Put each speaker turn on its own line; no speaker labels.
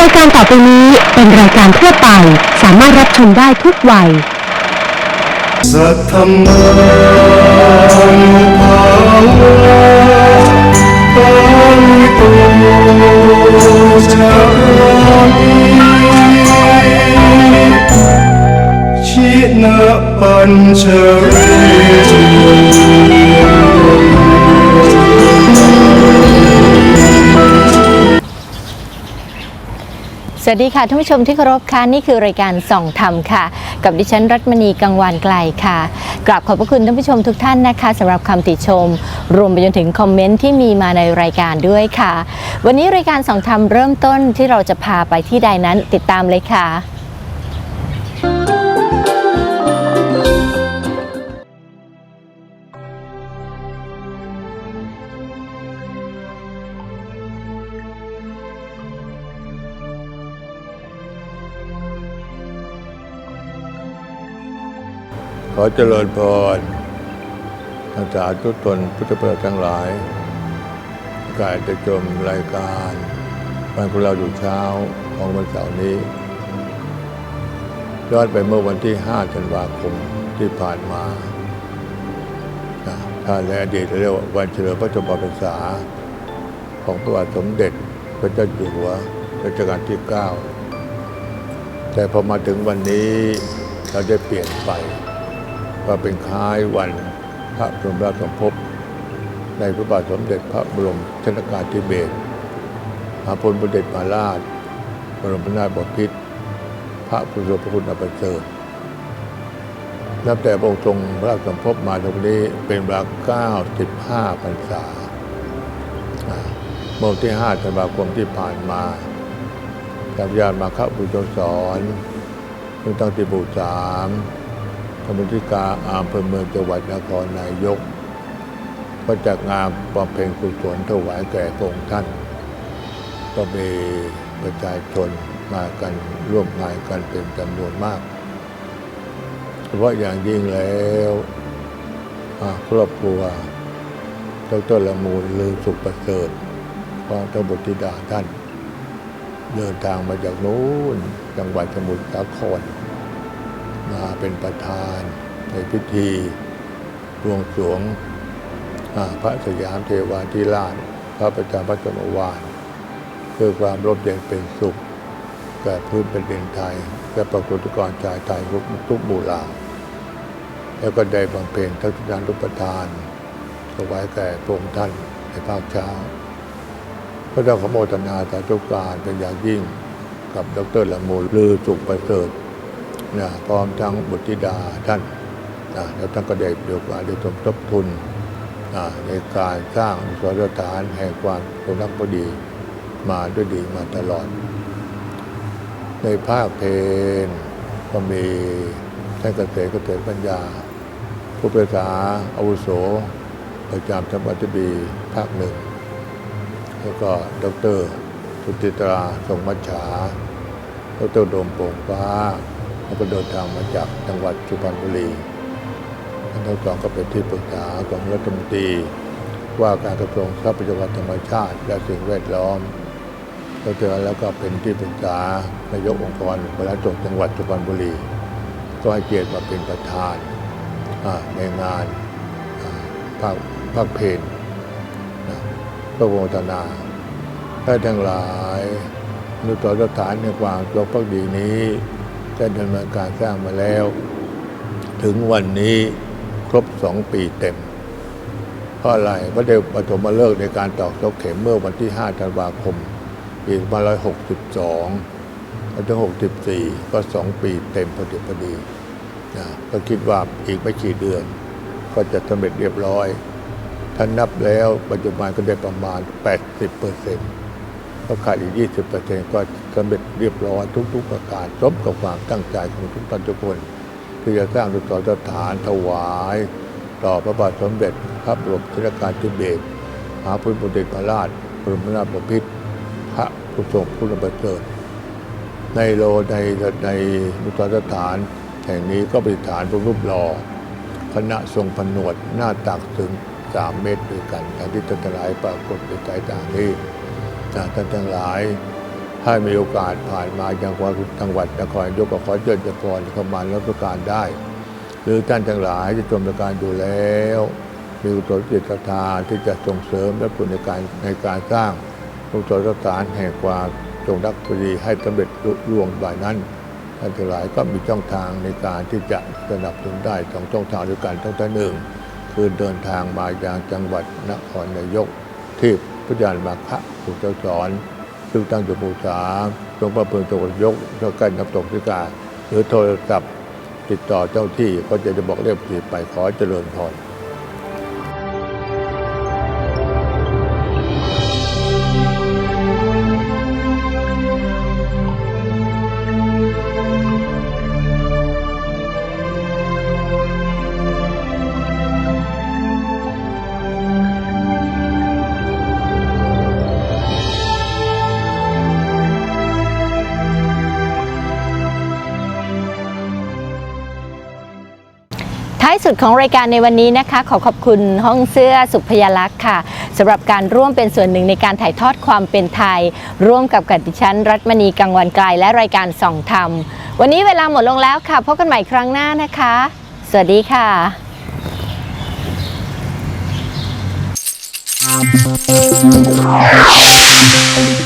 รายการต่อไปนี้เป็นรายการทั่วไป สามารถรับชมได้ทุกวัย
สัทธมานุภาวะปาลิโตจามิชินะปัญชร
วัสดีค่ะท่านผู้ชมที่เคารพค่ะนี่คือรายการส่องธรรมค่ะ กับดิฉันรัตมณีกังวานไกลค่ะกราบขอบพระคุณท่านผู้ชมทุกท่านนะคะสำหรับคำติชม รวมไปจนถึงคอมเมนต์ที่มีมาในรายการด้วยค่ะ วันนี้รายการส่องธรรมเริ่มต้นที่เราจะพาไปที่ใดนั้นติดตามเลยค่ะ
ขอเจริญพรอาสาทุกตนพุทธปิดทั้งหลายกายจะชมรายการวันของเราอยู่เช้าของวันเสาร์นี้ย้อนไปเมื่อวันที่ 5 ธันวาคมที่ผ่านมาถ้าในอดีตเรียกว่าวันเฉลิมพระชนมพรรษา ของพระบาทสมเด็จพระเจ้าอยู่หัวรัชกาลที่ 9 แต่พอมาถึงวันนี้เราได้เปลี่ยนไป ก็เป็นคล้ายวันพระบรมราชสมภพในพระบาทสมเด็จพระบรมชนกาธิเบศรพระพลบเด็จมาราช บรมนาถบพิตรพระพุทธพระคุณอัปเสริฐนับแต่พระองค์ทรงพระราชสมภพมาตรงนี้เป็นเวลา95พรรษาอ่าเมื่อที่5ธันวาคมที่ผ่านมาทางญาติมาเข้าบุญสอนซึ่งตั้งที่บูสาม รรมธิการอำเภอเมืองจังหวัดนครนายก ก็จัดงานบำเพ็ญกุศลถวายแก่พระองค์ท่าน ก็มีประชาชนมากันร่วมงานกันเป็นจำนวนมากเฉพาะอย่างยิ่งแล้วครอบครัวดรละมูลลือสุขประเสริฐพระเจ้าบุตรธิดาท่าน เดินทางมาจากนู้นจังหวัดสมุทรสาคร มาเป็นประธาน ในพิธีบวงสวงพระสยามเทวาธิราช พระประจำพระจมวานเพื่อความร่มเย็นเป็นสุขแก่พื้นเป็นดินไทยและประกุตกรชายไทยทุกทุกหมู่เหล่าแล้วก็ได้บำเพ็ญทักษิณานุปทานถวายแก่พระองค์ท่านในภาคเช้าพระเจ้าขโมทนาสาธุการเป็นอย่างยิ่งกับดรละมูลลือสุขประเสริฐ นะพร้อมทั้งบุตรธิดาท่านนะแล้วท่านก็ได้เดียวกันได้สมทบทุนนะในการสร้างอนุสรณ์สถานแห่งความสมรักพอดีมาด้วยดีมาตลอด ในภาคเพนก็มีท่านเกษตรเกษตรปัญญา ผู้ประษาอาวุโส ประจำจังหวัดที่ดีภาคหนึ่ง แล้วก็ดรสุติตราทรงมัชฉาดรโดมโป่งฟ้า แล้วก็เดินทางมาจากจังหวัดสุพรรณบุรีทั้งสองก็เป็นที่ปรึกษาของรัฐมนตรีว่าการกระทรวงทรัพยากรธรรมชาติ และสิ่งแวดล้อมแล้วเจอแล้วก็เป็นที่ปรึกษานายกองค์กรบริหารส่วนจังหวัดสุพรรณบุรี ก็ให้เกียรติมาเป็นประธานในงานภาคภาคเพนพระโมทนาได้ทั้งหลายนุสรสถานในความจงพักดีนี้ ได้ดำเนินการสร้างมาแล้ว ถึงวันนี้ครบสองปีเต็ม เพราะอะไรพระได้ปฐมฤกษ์ในการตอกเสาเข็มเมื่อวันที่ 5 ธันวาคมปี2562แล้วถึง64 ก็ 2 ปีเต็มพอดีพอดีนะก็คิดว่าอีกไม่กี่เดือน ก็จะสำเร็จเรียบร้อย ถ้านับแล้วปัจจุบันก็ได้ประมาณ 80เปอร์เซ็นต์ ก็ขาดอีก 20%ก็สำเร็จเรียบร้อยทุกๆประการสมกับความตั้งใจของทุกท่านทุกคนที่จะสร้างดุจสถานถวาย ต่อพระบาทสมเด็จพระบรมชนกาธิเบศรมหาภูมิพลเด็จพระราชบรมนาถบพิตรพระผู้ทรงคุณประเสริฐในโลในในดุจสถานแห่งนี้ก็เป็นฐานพระรูปหล่อคณะทรงผนวดหน้าตักถึง3เมตรด้วยกันอย่างที่ท่านทั้งหลายปรากฏในสายตานี้ จากท่านทั้งหลายถ้มีโอกาสผ่านมาจังหวัดจังหวัดนครยกก็ขอเชิญจ้าพรเข้ามารับประการได้ หรือท่านทั้งหลายที่ชมรายการอยู่แล้ว มีกุศลจิตศรัทธาที่จะส่งเสริมและผลในการในการสร้างกุศลสถานแห่งความจงรักภักดีให้สำเร็จลุล่วงบ่ายนั้นท่านทั้งหลายก็มีช่องทางในการที่จะสนับสนุนได้สองช่องทางด้วยกันช่องทางหนึ่ง คือเดินทางมายังจังหวัดนครนายกที่ พุทธานมาคะผู้เจ้าสอน ซึ่งตั้งอยู่หมู่สามตรงพระเพิงจังหวัดนายกเท่ากันน้ำตกพิกา หรือโทรศัพท์ติดต่อเจ้าที่ก็จะจะบอกเรียบทีไปขอเจริญพร
ท้ายสุดของรายการในวันนี้นะคะ ขอขอบคุณห้องเสื้อสุพยาลักษณ์ค่ะสำหรับการร่วมเป็นส่วนหนึ่งในการถ่ายทอดความเป็นไทย ร่วมกับกับดิฉันรัตมณีกังวันไกลและรายการส่องธรรม วันนี้เวลาหมดลงแล้วค่ะพบกันใหม่ครั้งหน้านะคะ สวัสดีค่ะ
Thank